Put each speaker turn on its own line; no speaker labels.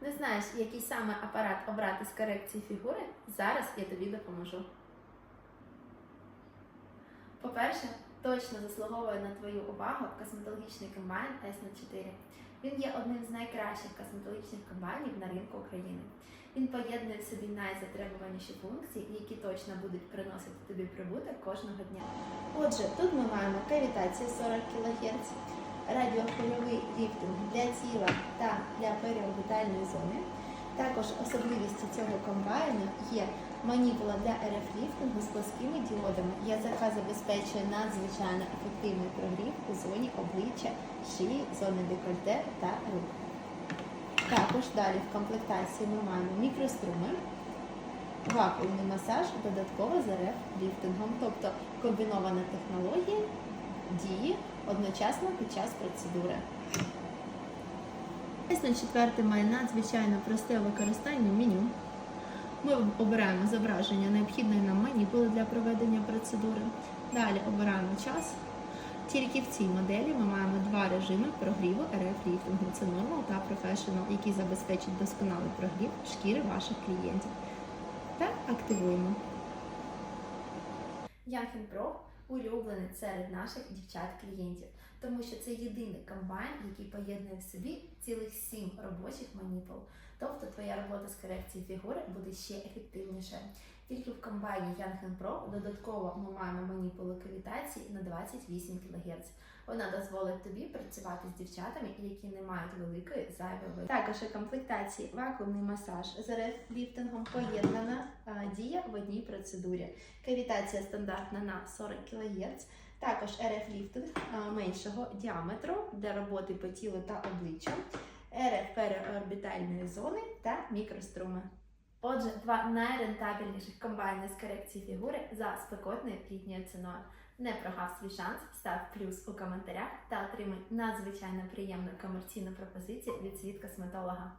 Не знаєш, який саме апарат обрати з корекції фігури? Зараз я тобі допоможу. По-перше, точно заслуговує на твою увагу косметологічний комбайн S04. Він є одним з найкращих косметологічних комбайнів на ринку України. Він поєднує в собі найзатребуваніші функції, які точно будуть приносити тобі прибуток кожного дня. Отже, тут ми маємо кавітацію 40 кГц, радіохвильовий ліфтинг для тіла та для періорбітальної зони. Також особливістю цього комбайну є маніпула для РФ-ліфтингу з плоскими діодами, яка забезпечує надзвичайно ефективний прогрів у зоні обличчя, шиї, зони декольте та рук. Також далі в комплектації ми маємо мікроструми, вакуумний масаж додатково з РФ-ліфтингом, тобто комбінована технологія дії одночасно під час процедури. Тесно четвертий має надзвичайно просте використання меню. Ми обираємо зображення необхідної нам маніпули для проведення процедури. Далі обираємо час. Тільки в цій моделі ми маємо два режими прогріву РФ ліфтингу. Це Normal та Professional, які забезпечать досконалий прогрів шкіри ваших клієнтів. Та активуємо. Яхін Pro улюблений серед наших дівчат-клієнтів, тому що це єдиний комбайн, який поєднує в собі цілих сім робочих маніпул. Тобто твоя робота з корекції фігури буде ще ефективніше. Тільки в комбайні Янген Pro додатково ми маємо маніпулу кавітації на 28 кГц. Вона дозволить тобі працювати з дівчатами, які не мають великої зайвої. Також у комплектації вакуумний масаж з РФ ліфтингом поєднана а, дія в одній процедурі. Кавітація стандартна на 40 кГц. Також РФ ліфтинг а, меншого діаметру для роботи по тілу та обличчя, РФ переорбітальної зони та мікроструми. Отже, два найрентабельніших комбайни з корекції фігури за спекотною літньою ціною. Не прогав свій шанс, став плюс у коментарях та отримай надзвичайно приємну комерційну пропозицію від світ косметолога.